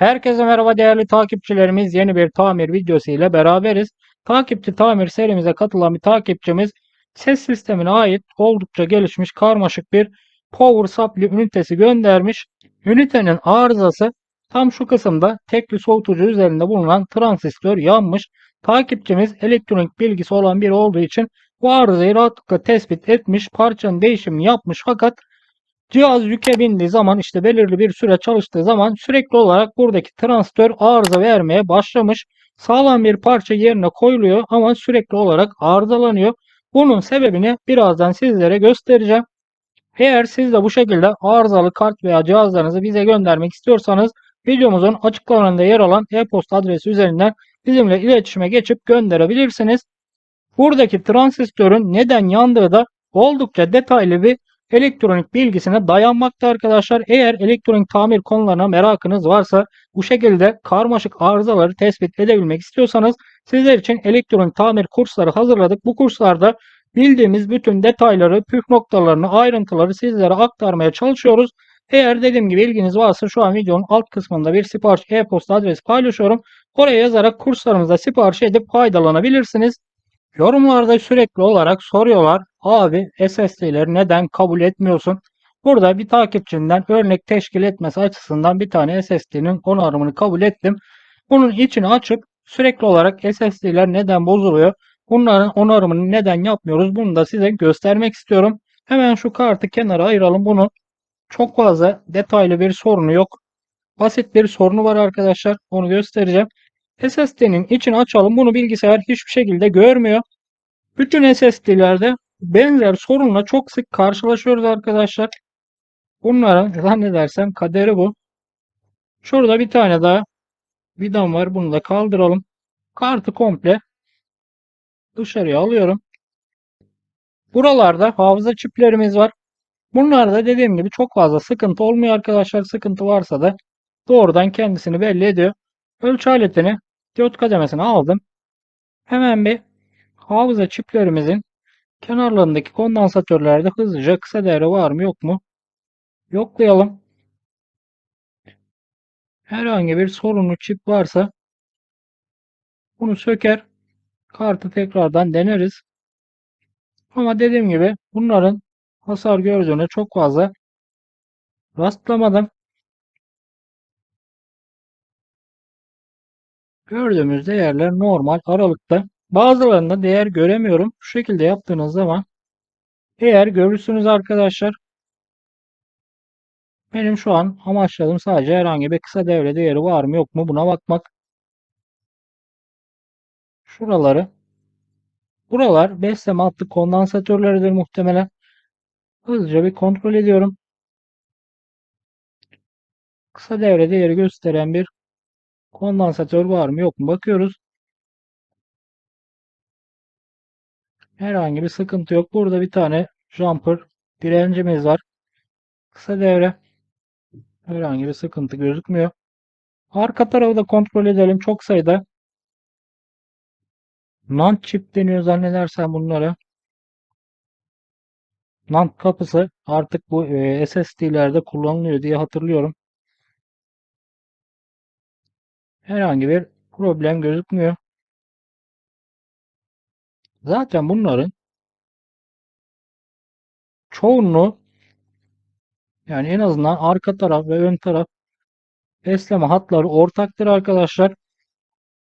Herkese merhaba değerli takipçilerimiz. Yeni bir tamir videosu ile beraberiz. Takipçi tamir serimize katılan bir takipçimiz ses sistemine ait oldukça gelişmiş karmaşık bir power supply ünitesi göndermiş. Ünitenin arızası tam şu kısımda tekli soğutucu üzerinde bulunan transistör yanmış. Takipçimiz elektronik bilgisi olan biri olduğu için bu arızayı rahatlıkla tespit etmiş. Parçanın değişimini yapmış fakat Cihaz yüke bindiği zaman işte belirli bir süre çalıştığı zaman sürekli olarak buradaki transistör arıza vermeye başlamış. Sağlam bir parça yerine koyuluyor ama sürekli olarak arızalanıyor. Bunun sebebini birazdan sizlere göstereceğim. Eğer siz de bu şekilde arızalı kart veya cihazlarınızı bize göndermek istiyorsanız videomuzun açıklamalarında yer alan e-posta adresi üzerinden bizimle iletişime geçip gönderebilirsiniz. Buradaki transistörün neden yandığı da oldukça detaylı bir elektronik bilgisine dayanmakta arkadaşlar. Eğer elektronik tamir konularına merakınız varsa bu şekilde karmaşık arızaları tespit edebilmek istiyorsanız sizler için elektronik tamir kursları hazırladık. Bu kurslarda bildiğimiz bütün detayları, püf noktalarını, ayrıntıları sizlere aktarmaya çalışıyoruz. Eğer dediğim gibi ilginiz varsa şu an videonun alt kısmında bir sipariş e-posta adresi paylaşıyorum. Oraya yazarak kurslarımızda sipariş edip faydalanabilirsiniz. Yorumlarda sürekli olarak soruyorlar. Abi SSD'leri neden kabul etmiyorsun? Burada bir takipçinden örnek teşkil etmesi açısından bir tane SSD'nin onarımını kabul ettim. Bunun içini açıp sürekli olarak SSD'ler neden bozuluyor? Bunların onarımını neden yapmıyoruz? Bunu da size göstermek istiyorum. Hemen şu kartı kenara ayıralım. Bunun çok fazla detaylı bir sorunu yok. Basit bir sorunu var arkadaşlar. Onu göstereceğim. SSD'nin içini açalım. Bunu bilgisayar hiçbir şekilde görmüyor. Bütün SSD'lerde benzer sorunla çok sık karşılaşıyoruz arkadaşlar. Bunların zannedersem kaderi bu. Şurada bir tane daha vidam var. Bunu da kaldıralım. Kartı komple dışarıya alıyorum. Buralarda hafıza çiplerimiz var. Bunlarda dediğim gibi çok fazla sıkıntı olmuyor arkadaşlar. Sıkıntı varsa da doğrudan kendisini belli ediyor. Ölçü aletini diyot kademesine aldım. Hemen bir hafıza çiplerimizin kenarlarındaki kondansatörlerde hızlıca kısa devre var mı yok mu? Yoklayalım. Herhangi bir sorunlu çip varsa bunu söker kartı tekrardan deneriz. Ama dediğim gibi bunların hasar gördüğüne çok fazla rastlamadım. Gördüğümüz değerler normal aralıkta. Bazılarında değer göremiyorum. Şu şekilde yaptığınız zaman eğer görürsünüz arkadaşlar benim şu an amaçladığım sadece herhangi bir kısa devre değeri var mı yok mu buna bakmak. Şuraları buralar besleme hattı kondansatörleridir muhtemelen. Hızlıca bir kontrol ediyorum. Kısa devre değeri gösteren bir kondansatör var mı yok mu bakıyoruz. Herhangi bir sıkıntı yok. Burada bir tane jumper direncimiz var. Kısa devre. Herhangi bir sıkıntı gözükmüyor. Arka tarafı da kontrol edelim. Çok sayıda NAND chip deniyor zannedersem bunlara. NAND kapısı artık bu e, SSD'lerde kullanılıyor diye hatırlıyorum. Herhangi bir problem gözükmüyor. Zaten bunların çoğunluğu yani en azından arka taraf ve ön taraf besleme hatları ortaktır arkadaşlar.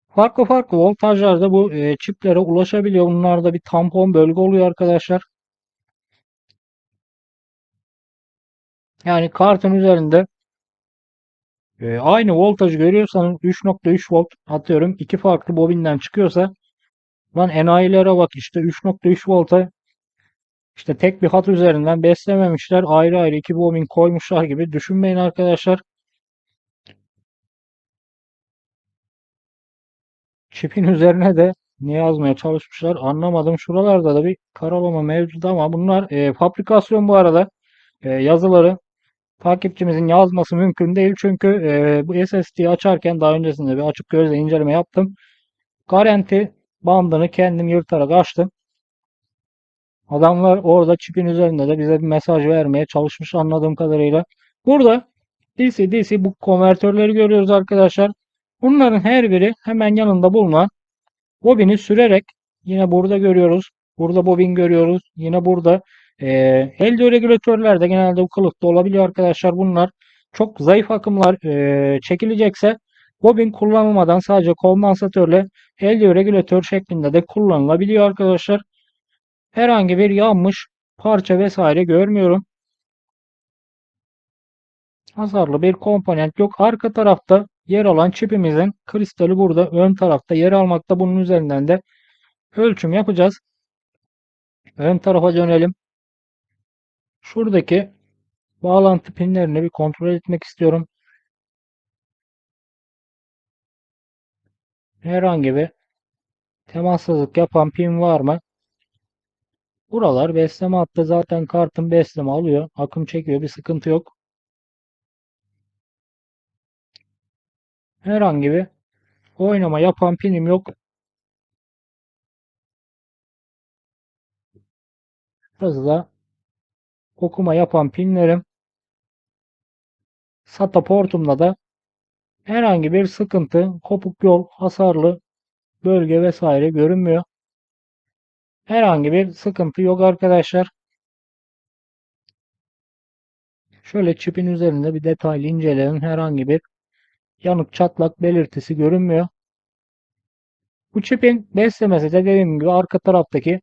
Farklı farklı voltajlarda bu e, çiplere ulaşabiliyor. Bunlarda bir tampon bölge oluyor arkadaşlar. Yani kartın üzerinde e, aynı voltajı görüyorsanız 3.3 volt atıyorum. iki farklı bobinden çıkıyorsa lan enayilere bak işte 3.3 volta işte tek bir hat üzerinden beslememişler. Ayrı ayrı iki bobin koymuşlar gibi düşünmeyin arkadaşlar. Çipin üzerine de ne yazmaya çalışmışlar anlamadım. Şuralarda da bir karalama mevcut ama bunlar e, fabrikasyon bu arada. E, yazıları takipçimizin yazması mümkün değil. Çünkü e, bu SSD'yi açarken daha öncesinde bir açıp gözle inceleme yaptım. Garanti bandını kendim yırtarak açtım. Adamlar orada çipin üzerinde de bize bir mesaj vermeye çalışmış anladığım kadarıyla. Burada DC DC bu konvertörleri görüyoruz arkadaşlar. Bunların her biri hemen yanında bulunan bobini sürerek yine burada görüyoruz. Burada bobin görüyoruz. Yine burada e, elde regülatörler de genelde bu kılıfta olabiliyor arkadaşlar. Bunlar çok zayıf akımlar e, çekilecekse bobin kullanılmadan sadece kondansatörle elde regülatör şeklinde de kullanılabiliyor arkadaşlar. Herhangi bir yanmış parça vesaire görmüyorum. Hasarlı bir komponent yok. Arka tarafta yer alan çipimizin kristali burada ön tarafta yer almakta. Bunun üzerinden de ölçüm yapacağız. Ön tarafa dönelim. Şuradaki bağlantı pinlerini bir kontrol etmek istiyorum. Herhangi bir temassızlık yapan pin var mı? Buralar besleme hattı zaten kartın besleme alıyor. Akım çekiyor. Bir sıkıntı yok. Herhangi bir oynama yapan pinim yok. Hızla okuma yapan pinlerim. SATA portumda da herhangi bir sıkıntı, kopuk yol, hasarlı bölge vesaire görünmüyor. Herhangi bir sıkıntı yok arkadaşlar. Şöyle çipin üzerinde bir detaylı inceleyelim. Herhangi bir yanık çatlak belirtisi görünmüyor. Bu çipin beslemesi de dediğim gibi arka taraftaki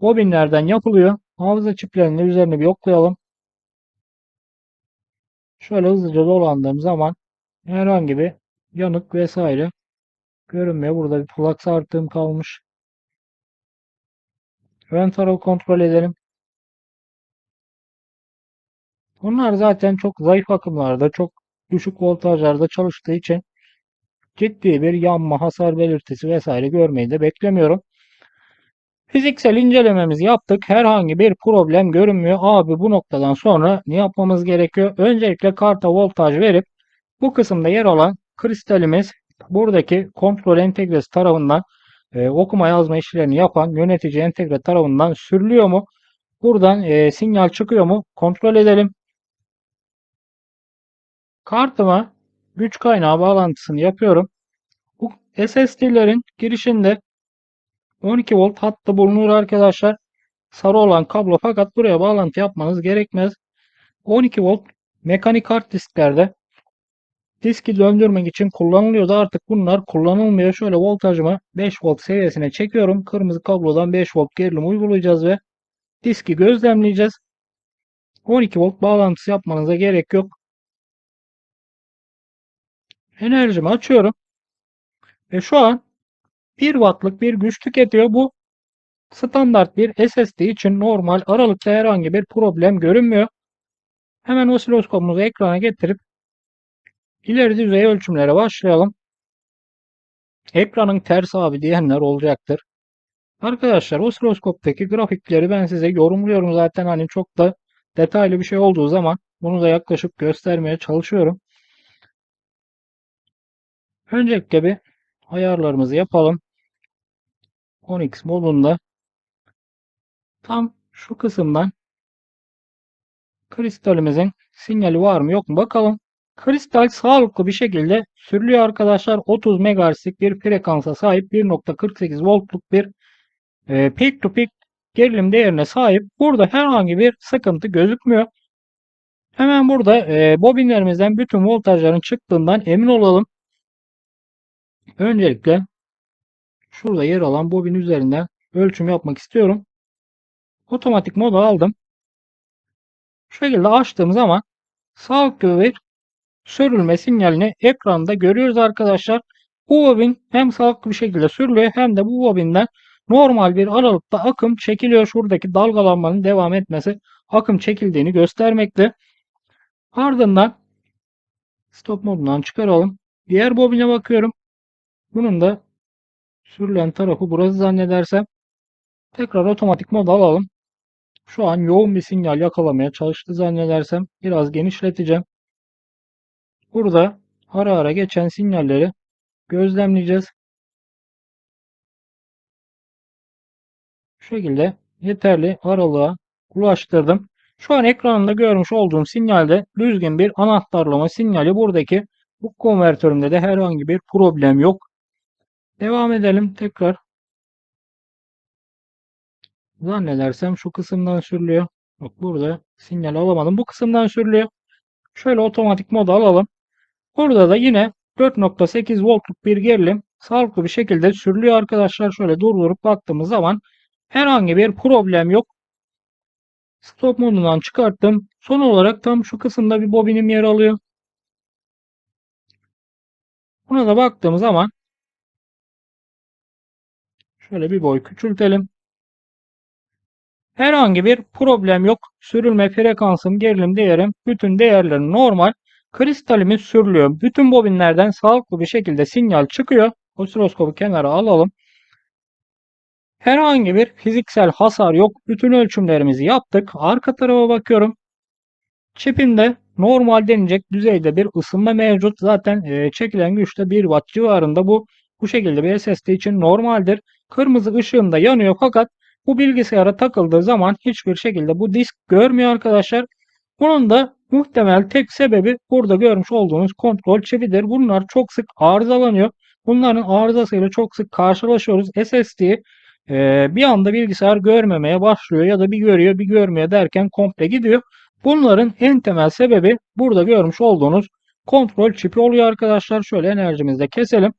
bobinlerden yapılıyor. Hafıza çiplerinin üzerine bir yoklayalım. Şöyle hızlıca dolandığım zaman herhangi bir yanık vesaire görünmüyor. Burada bir flux artığım kalmış. Ön tarafı kontrol edelim. Bunlar zaten çok zayıf akımlarda, çok düşük voltajlarda çalıştığı için ciddi bir yanma, hasar belirtisi vesaire görmeyi de beklemiyorum. Fiziksel incelememizi yaptık. Herhangi bir problem görünmüyor. Abi bu noktadan sonra ne yapmamız gerekiyor? Öncelikle karta voltaj verip bu kısımda yer alan kristalimiz buradaki kontrol entegresi tarafından e, okuma yazma işlerini yapan yönetici entegre tarafından sürülüyor mu? Buradan e, sinyal çıkıyor mu? Kontrol edelim. Kartıma güç kaynağı bağlantısını yapıyorum. Bu SSD'lerin girişinde 12 volt hattı bulunur arkadaşlar. Sarı olan kablo fakat buraya bağlantı yapmanız gerekmez. 12 volt mekanik hard disklerde diski döndürmek için kullanılıyordu. Artık bunlar kullanılmıyor. Şöyle voltajımı 5 volt seviyesine çekiyorum. Kırmızı kablodan 5 volt gerilim uygulayacağız ve diski gözlemleyeceğiz. 12 volt bağlantısı yapmanıza gerek yok. Enerjimi açıyorum. Ve şu an 1 wattlık bir güç tüketiyor. Bu standart bir SSD için normal aralıkta herhangi bir problem görünmüyor. Hemen osiloskopumuzu ekrana getirip ileri düzey ölçümlere başlayalım. Ekranın ters abi diyenler olacaktır. Arkadaşlar osiloskoptaki grafikleri ben size yorumluyorum zaten hani çok da detaylı bir şey olduğu zaman bunu da yaklaşık göstermeye çalışıyorum. Öncelikle bir ayarlarımızı yapalım. 10x modunda tam şu kısımdan kristalimizin sinyali var mı yok mu bakalım. Kristal sağlıklı bir şekilde sürülüyor arkadaşlar. 30 MHz'lik bir frekansa sahip 1.48 voltluk bir e, peak to peak gerilim değerine sahip. Burada herhangi bir sıkıntı gözükmüyor. Hemen burada e, bobinlerimizden bütün voltajların çıktığından emin olalım. Öncelikle şurada yer alan bobin üzerinden ölçüm yapmak istiyorum. Otomatik moda aldım. Şu şekilde açtığım zaman sağlıklı bir sürülme sinyalini ekranda görüyoruz arkadaşlar. Bu bobin hem sağlıklı bir şekilde sürülüyor hem de bu bobinden normal bir aralıkta akım çekiliyor. Şuradaki dalgalanmanın devam etmesi akım çekildiğini göstermekte. Ardından stop modundan çıkaralım. Diğer bobine bakıyorum. Bunun da sürülen tarafı burası zannedersem. Tekrar otomatik moda alalım. Şu an yoğun bir sinyal yakalamaya çalıştı zannedersem. Biraz genişleteceğim. Burada ara ara geçen sinyalleri gözlemleyeceğiz. Şu şekilde yeterli aralığa ulaştırdım. Şu an ekranımda görmüş olduğum sinyalde düzgün bir anahtarlama sinyali buradaki bu konvertörümde de herhangi bir problem yok. Devam edelim tekrar. Zannedersem şu kısımdan sürülüyor. Bak burada sinyal alamadım. Bu kısımdan sürülüyor. Şöyle otomatik moda alalım. Burada da yine 4.8 voltluk bir gerilim sağlıklı bir şekilde sürülüyor arkadaşlar. Şöyle durdurup baktığımız zaman herhangi bir problem yok. Stop modundan çıkarttım. Son olarak tam şu kısımda bir bobinim yer alıyor. Buna da baktığım zaman şöyle bir boy küçültelim. Herhangi bir problem yok. Sürülme frekansım, gerilim değerim, bütün değerlerim normal. Kristalimiz sürülüyor. Bütün bobinlerden sağlıklı bir şekilde sinyal çıkıyor. Osiloskopu kenara alalım. Herhangi bir fiziksel hasar yok. Bütün ölçümlerimizi yaptık. Arka tarafa bakıyorum. Çipinde normal denilecek düzeyde bir ısınma mevcut. Zaten çekilen güçte 1 watt civarında bu bu şekilde bir SSD için normaldir. Kırmızı ışığında yanıyor fakat bu bilgisayara takıldığı zaman hiçbir şekilde bu disk görmüyor arkadaşlar. Bunun da muhtemel tek sebebi burada görmüş olduğunuz kontrol çipidir. Bunlar çok sık arızalanıyor. Bunların arızasıyla çok sık karşılaşıyoruz. SSD'yi e, bir anda bilgisayar görmemeye başlıyor ya da bir görüyor bir görmüyor derken komple gidiyor. Bunların en temel sebebi burada görmüş olduğunuz kontrol çipi oluyor arkadaşlar. Şöyle enerjimizi de keselim.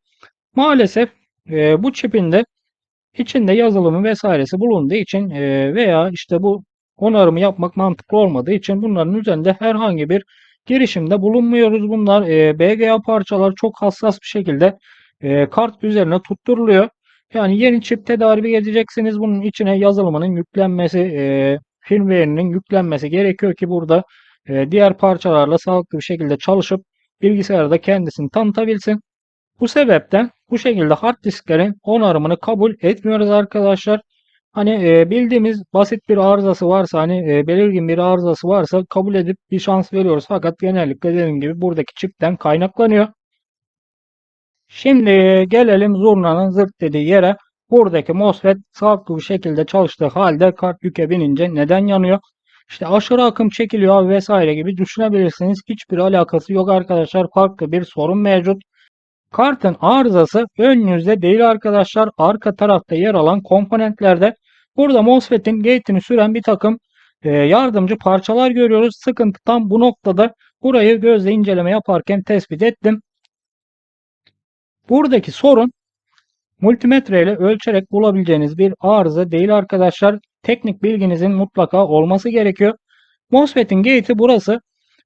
Maalesef e, bu çipin de içinde yazılımı vesairesi bulunduğu için e, veya işte bu onarımı yapmak mantıklı olmadığı için bunların üzerinde herhangi bir girişimde bulunmuyoruz. Bunlar e, BGA parçalar çok hassas bir şekilde e, kart üzerine tutturuluyor. Yani yeni çip tedarik edeceksiniz. Bunun içine yazılımının yüklenmesi, e, firmware'inin yüklenmesi gerekiyor ki burada diğer parçalarla sağlıklı bir şekilde çalışıp bilgisayarda kendisini tanıtabilsin. Bu sebepten bu şekilde hard disklerin onarımını kabul etmiyoruz arkadaşlar. Hani e, bildiğimiz basit bir arızası varsa hani e, belirgin bir arızası varsa kabul edip bir şans veriyoruz. Fakat genellikle dediğim gibi buradaki çipten kaynaklanıyor. Şimdi gelelim zurnanın zırt dediği yere. Buradaki MOSFET sağlıklı bir şekilde çalıştığı halde kart yüke binince neden yanıyor? İşte aşırı akım çekiliyor vesaire gibi düşünebilirsiniz. Hiçbir alakası yok arkadaşlar. Farklı bir sorun mevcut. Kartın arızası ön yüzde değil arkadaşlar. Arka tarafta yer alan komponentlerde. Burada MOSFET'in gate'ini süren bir takım e, yardımcı parçalar görüyoruz. Sıkıntı tam bu noktada. Burayı gözle inceleme yaparken tespit ettim. Buradaki sorun multimetre ile ölçerek bulabileceğiniz bir arıza değil arkadaşlar. Teknik bilginizin mutlaka olması gerekiyor. MOSFET'in gate'i burası.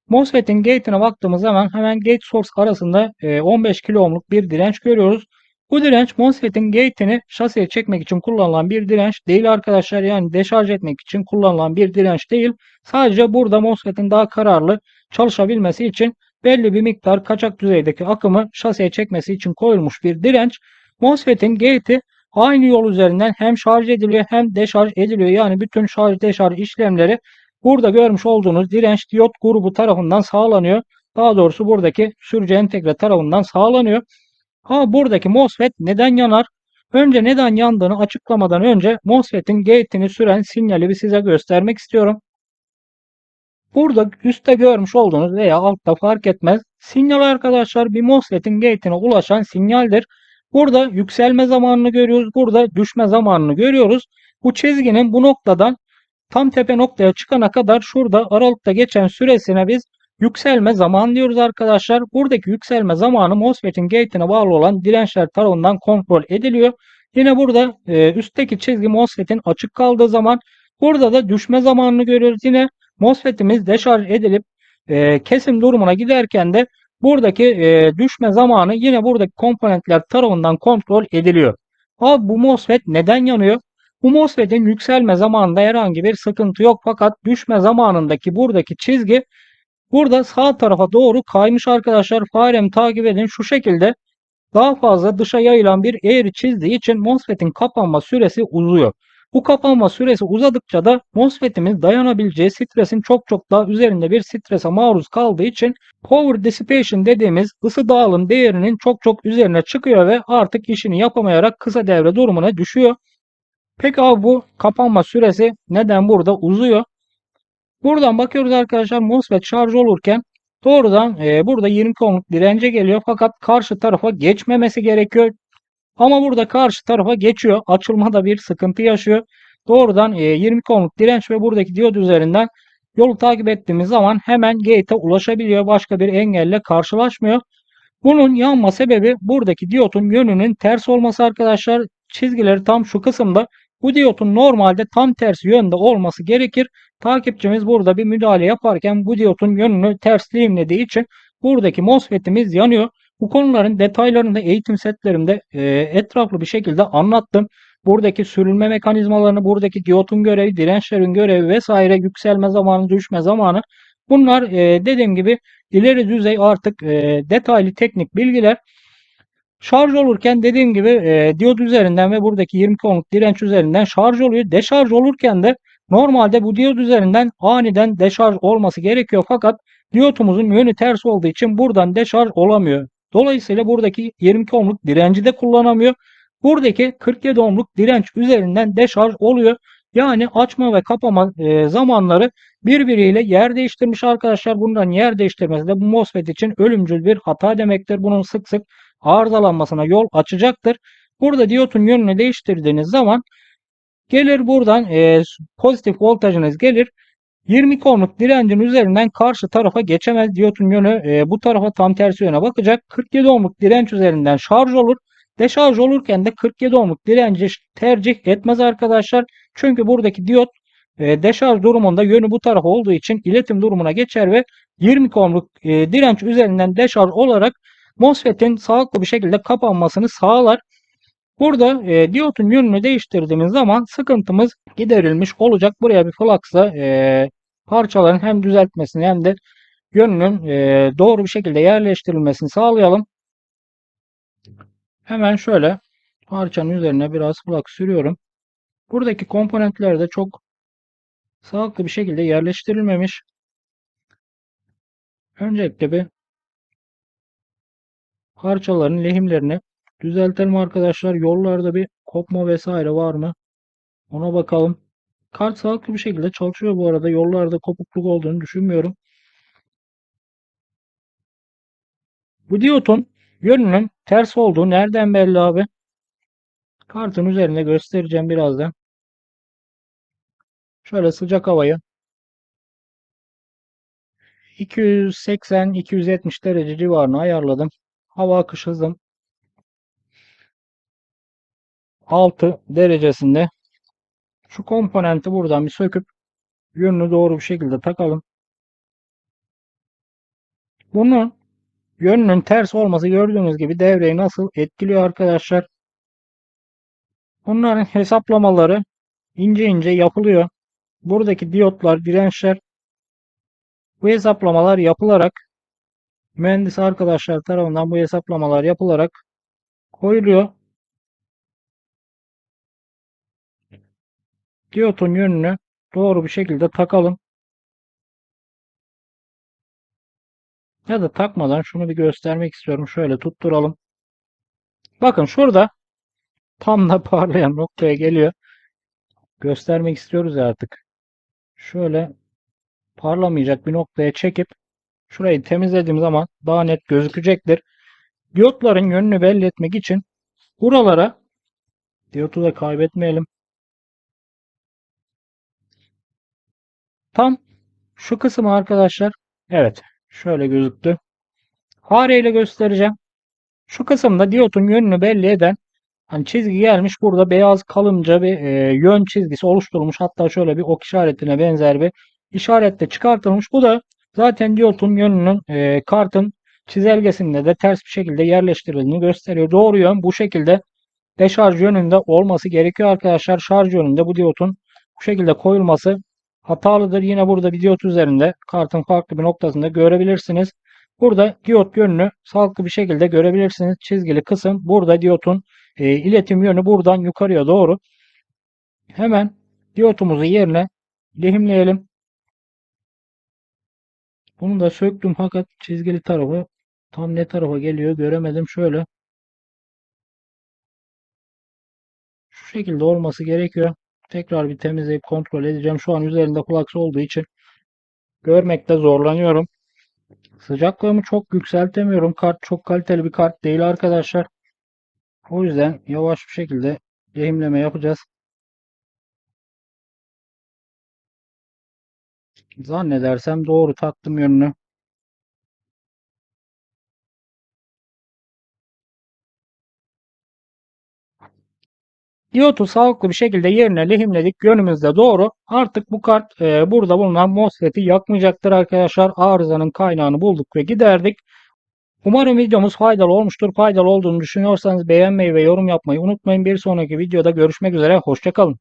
MOSFET'in gate'ine baktığımız zaman hemen gate source arasında 15 kilo ohmluk bir direnç görüyoruz. Bu direnç MOSFET'in gate'ini şaseye çekmek için kullanılan bir direnç değil arkadaşlar. Yani deşarj etmek için kullanılan bir direnç değil. Sadece burada MOSFET'in daha kararlı çalışabilmesi için belli bir miktar kaçak düzeydeki akımı şaseye çekmesi için koyulmuş bir direnç. MOSFET'in gate'i aynı yol üzerinden hem şarj ediliyor hem deşarj ediliyor. Yani bütün şarj deşarj işlemleri burada görmüş olduğunuz direnç diyot grubu tarafından sağlanıyor. Daha doğrusu buradaki sürücü entegre tarafından sağlanıyor. Ha buradaki MOSFET neden yanar? Önce neden yandığını açıklamadan önce MOSFET'in gate'ini süren sinyali bir size göstermek istiyorum. Burada üstte görmüş olduğunuz veya altta fark etmez. Sinyal arkadaşlar bir MOSFET'in gate'ine ulaşan sinyaldir. Burada yükselme zamanını görüyoruz. Burada düşme zamanını görüyoruz. Bu çizginin bu noktadan tam tepe noktaya çıkana kadar şurada aralıkta geçen süresine biz yükselme zamanı diyoruz arkadaşlar. Buradaki yükselme zamanı MOSFET'in gate'ine bağlı olan dirençler tarafından kontrol ediliyor. Yine burada e, üstteki çizgi MOSFET'in açık kaldığı zaman burada da düşme zamanını görüyoruz. Yine MOSFET'imiz deşarj edilip e, kesim durumuna giderken de buradaki e, düşme zamanı yine buradaki komponentler tarafından kontrol ediliyor. Abi bu MOSFET neden yanıyor? Bu MOSFET'in yükselme zamanında herhangi bir sıkıntı yok fakat düşme zamanındaki buradaki çizgi burada sağ tarafa doğru kaymış arkadaşlar. Faremi takip edin şu şekilde daha fazla dışa yayılan bir eğri çizdiği için MOSFET'in kapanma süresi uzuyor. Bu kapanma süresi uzadıkça da MOSFET'imiz dayanabileceği stresin çok çok daha üzerinde bir strese maruz kaldığı için power dissipation dediğimiz ısı dağılım değerinin çok çok üzerine çıkıyor ve artık işini yapamayarak kısa devre durumuna düşüyor. Peki abi bu kapanma süresi neden burada uzuyor? Buradan bakıyoruz arkadaşlar MOSFET şarj olurken doğrudan e, burada 20 ohmluk dirence geliyor fakat karşı tarafa geçmemesi gerekiyor. Ama burada karşı tarafa geçiyor. Açılmada bir sıkıntı yaşıyor. Doğrudan e, 20 ohmluk direnç ve buradaki diyot üzerinden yolu takip ettiğimiz zaman hemen gate'e ulaşabiliyor. Başka bir engelle karşılaşmıyor. Bunun yanma sebebi buradaki diyotun yönünün ters olması arkadaşlar. Çizgileri tam şu kısımda. Bu diyotun normalde tam tersi yönde olması gerekir. Takipçimiz burada bir müdahale yaparken bu diyotun yönünü ters lehimlediği için buradaki MOSFET'imiz yanıyor. Bu konuların detaylarını eğitim setlerimde e, etraflı bir şekilde anlattım. Buradaki sürülme mekanizmalarını, buradaki diyotun görevi, dirençlerin görevi vesaire, yükselme zamanı, düşme zamanı. Bunlar e, dediğim gibi ileri düzey artık e, detaylı teknik bilgiler. Şarj olurken dediğim gibi e, diyot üzerinden ve buradaki 20 ohmluk direnç üzerinden şarj oluyor. Deşarj olurken de normalde bu diyot üzerinden aniden deşarj olması gerekiyor. Fakat diyotumuzun yönü ters olduğu için buradan deşarj olamıyor. Dolayısıyla buradaki 22 ohmluk direnci de kullanamıyor. Buradaki 47 ohmluk direnç üzerinden deşarj oluyor. Yani açma ve kapama e, zamanları birbiriyle yer değiştirmiş arkadaşlar. Bundan yer değiştirmesi de bu MOSFET için ölümcül bir hata demektir. Bunun sık sık arızalanmasına yol açacaktır. Burada diyotun yönünü değiştirdiğiniz zaman gelir buradan e, pozitif voltajınız gelir. 20 ohmluk direncin üzerinden karşı tarafa geçemez. Diyotun yönü e, bu tarafa tam tersi yöne bakacak. 47 ohmluk direnç üzerinden şarj olur. Deşarj olurken de 47 ohmluk direnci tercih etmez arkadaşlar. Çünkü buradaki diyot e, deşarj durumunda yönü bu tarafa olduğu için iletim durumuna geçer ve 20 ohmluk e, direnç üzerinden deşarj olarak MOSFET'in sağlıklı bir şekilde kapanmasını sağlar. Burada e, diyotun yönünü değiştirdiğimiz zaman sıkıntımız giderilmiş olacak. Buraya bir flux'la e, parçaların hem düzeltmesini hem de yönünün e, doğru bir şekilde yerleştirilmesini sağlayalım. Hemen şöyle parçanın üzerine biraz flux sürüyorum. Buradaki komponentler de çok sağlıklı bir şekilde yerleştirilmemiş. Öncelikle bir parçaların lehimlerini düzeltelim arkadaşlar. Yollarda bir kopma vesaire var mı? Ona bakalım. Kart sağlıklı bir şekilde çalışıyor bu arada. Yollarda kopukluk olduğunu düşünmüyorum. Bu diyotun yönünün ters olduğu nereden belli abi? Kartın üzerinde göstereceğim birazdan. Şöyle sıcak havayı 280-270 derece civarına ayarladım. Hava akış hızım 6 derecesinde. Şu komponenti buradan bir söküp yönünü doğru bir şekilde takalım. Bunun yönünün ters olması gördüğünüz gibi devreyi nasıl etkiliyor arkadaşlar. Bunların hesaplamaları ince ince yapılıyor. Buradaki diyotlar, dirençler bu hesaplamalar yapılarak mühendis arkadaşlar tarafından bu hesaplamalar yapılarak koyuluyor. Diyotun yönünü doğru bir şekilde takalım. Ya da takmadan şunu bir göstermek istiyorum. Şöyle tutturalım. Bakın şurada tam da parlayan noktaya geliyor. Göstermek istiyoruz ya artık. Şöyle parlamayacak bir noktaya çekip şurayı temizlediğim zaman daha net gözükecektir. Diyotların yönünü belli etmek için buralara diyotu da kaybetmeyelim. Tam şu kısmı arkadaşlar. Evet. Şöyle gözüktü. Fareyle göstereceğim. Şu kısımda diyotun yönünü belli eden hani çizgi gelmiş. Burada beyaz kalınca bir e, yön çizgisi oluşturulmuş. Hatta şöyle bir ok işaretine benzer bir işaretle çıkartılmış. Bu da zaten diyotun yönünün e, kartın çizelgesinde de ters bir şekilde yerleştirildiğini gösteriyor. Doğru yön bu şekilde deşarj yönünde olması gerekiyor arkadaşlar. Şarj yönünde bu diyotun bu şekilde koyulması hatalıdır. Yine burada bir diyot üzerinde kartın farklı bir noktasında görebilirsiniz. Burada diyot yönünü sağlıklı bir şekilde görebilirsiniz. Çizgili kısım burada diyotun e, iletim yönü buradan yukarıya doğru. Hemen diyotumuzu yerine lehimleyelim. Bunu da söktüm fakat çizgili tarafı tam ne tarafa geliyor göremedim. Şöyle şu şekilde olması gerekiyor. Tekrar bir temizleyip kontrol edeceğim. Şu an üzerinde flux olduğu için görmekte zorlanıyorum. Sıcaklığımı çok yükseltemiyorum. Kart çok kaliteli bir kart değil arkadaşlar. O yüzden yavaş bir şekilde lehimleme yapacağız. Zannedersem doğru taktım yönünü. Diyotu sağlıklı bir şekilde yerine lehimledik. Yönümüzde doğru. Artık bu kart e, burada bulunan MOSFET'i yakmayacaktır arkadaşlar. Arızanın kaynağını bulduk ve giderdik. Umarım videomuz faydalı olmuştur. Faydalı olduğunu düşünüyorsanız beğenmeyi ve yorum yapmayı unutmayın. Bir sonraki videoda görüşmek üzere. Hoşçakalın.